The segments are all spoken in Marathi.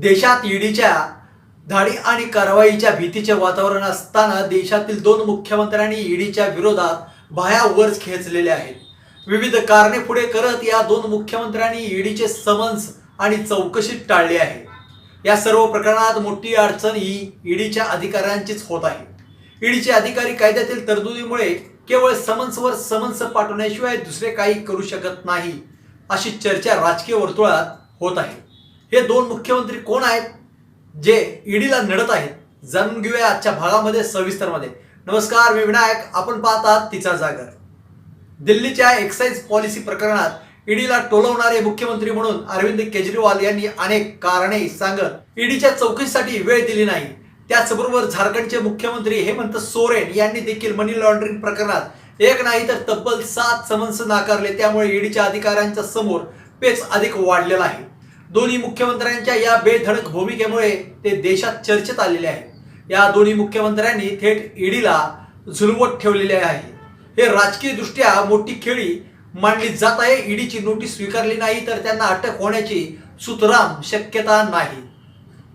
देशात ईडीच्या धाडी आणि कारवाईच्या भीतीचे वातावरण असताना देशातील दोन मुख्यमंत्र्यांनी ईडीच्या विरोधात भायावरच खेचलेले आहेत. विविध कारणे पुढे करत या दोन मुख्यमंत्र्यांनी ईडीचे समन्स आणि चौकशी टाळली आहे. या सर्व प्रकरणात मोठी अडचण ही ईडीच्या अधिकाऱ्यांचीच होत आहे. ईडीचे अधिकारी कायद्यातील तरतुदीमुळे केवळ समन्सवर समन्स पाठवण्याशिवाय दुसरे काही करू शकत नाही अशी चर्चा राजकीय वर्तुळात होत आहे. हे दोन मुख्यमंत्री कोण आहेत? जे ईडीला नडत आहेत. जाणून घेऊया आजच्या भागामध्ये सविस्तरमध्ये. नमस्कार मी विनायक. आपण पाहतात तिचा जागर. दिल्लीच्या एक्साईज पॉलिसी प्रकरणात ईडीला टोलवणारे मुख्यमंत्री म्हणून अरविंद केजरीवाल यांनी अनेक कारणे सांगत ईडीच्या चौकशीसाठी वेळ दिली नाही. त्याचबरोबर झारखंडचे मुख्यमंत्री हेमंत सोरेन यांनी देखील मनी लॉन्ड्रिंग प्रकरणात एक नाही तर तब्बल सात समन्स नाकारले. त्यामुळे ईडीच्या अधिकाऱ्यांच्या समोर पेच अधिक वाढलेला आहे. दोन्ही मुख्यमंत्र्यांच्या या बेधडक भूमिकेमुळे ते देशात चर्चेत आलेले आहे या दोन्ही मुख्यमंत्र्यांनी थेट ईडीला झुलवत ठेवलेले आहे. हे राजकीय दृष्ट्या मोठी खेळी मांडली जात आहे. ईडीची नोटीस स्वीकारली नाही तर त्यांना अटक होण्याची सुतराम शक्यता नाही.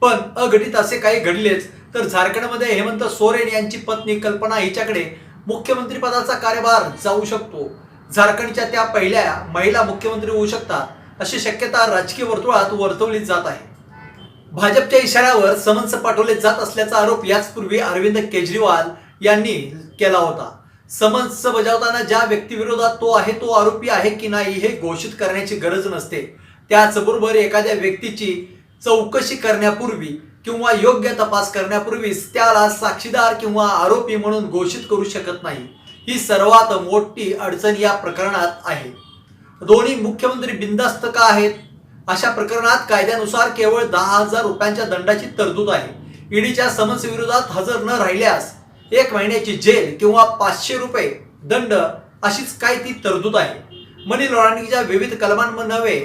पण अघटित असे काही घडलेच तर झारखंडमध्ये हेमंत सोरेन यांची पत्नी कल्पना हिच्याकडे मुख्यमंत्री पदाचा कार्यभार जाऊ शकतो. झारखंडच्या त्या पहिल्या महिला मुख्यमंत्री होऊ शकतात. अशी शक्यता राजकीय वर्तुळात वर्तवली जात आहे. भाजपच्या इशाऱ्यावर समन्स पाठवले जात असल्याचा आरोप याचपूर्वी अरविंद केजरीवाल यांनी केला होता. समन्स बजावताना ज्या व्यक्तीविरोधात तो आहे तो आरोपी आहे की नाही हे घोषित करण्याची गरज नसते. त्याचबरोबर एखाद्या व्यक्तीची चौकशी करण्यापूर्वी किंवा योग्य तपास करण्यापूर्वीच त्याला साक्षीदार किंवा आरोपी म्हणून घोषित करू शकत नाही. ही सर्वात मोठी अडचण या प्रकरणात आहे. दोन्ही मुख्यमंत्री बिंदास्त का आहेत? अशा प्रकरणात कायद्यानुसार केवळ दहा हजार रुपयांच्या दंडाची तरतूद आहे. ईडीच्या समन्स विरोधात हजर न राहिल्यास एक महिन्याची जेल किंवा पाचशे रुपये दंड अशीच काय ती तरतूद आहे? मनी लॉन्ड्रिंगच्या विविध कलमांमध्ये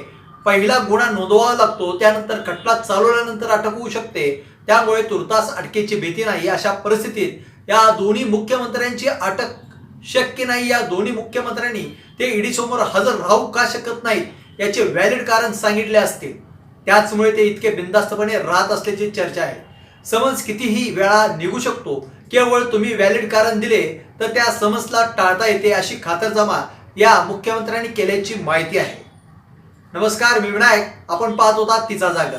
पहिला गुन्हा नोंदवावा लागतो त्यानंतर खटला चालवल्यानंतर अटक होऊ शकते. त्यामुळे तुर्तास अटकेची भीती नाही अशा परिस्थितीत या दोन्ही मुख्यमंत्र्यांची अटक शक्य नाही या दोन्ही मुख्यमंत्र्यांनी. ते ईडी समोर हजर राहू का शकत नाहीत याचे व्हॅलिड कारण सांगितले असते. त्याचमुळे ते इतके बिंदास्तपणे राहत असल्याची चर्चा आहे. समन्स कितीही वेळा निघू शकतो केवळ तुम्ही व्हॅलिड कारण दिले तर त्या समन्सला टाळता येते अशी खातरजमा या मुख्यमंत्र्यांनी केल्याची माहिती आहे. नमस्कार मी विनायक. आपण पाहत होता तिचा जागर.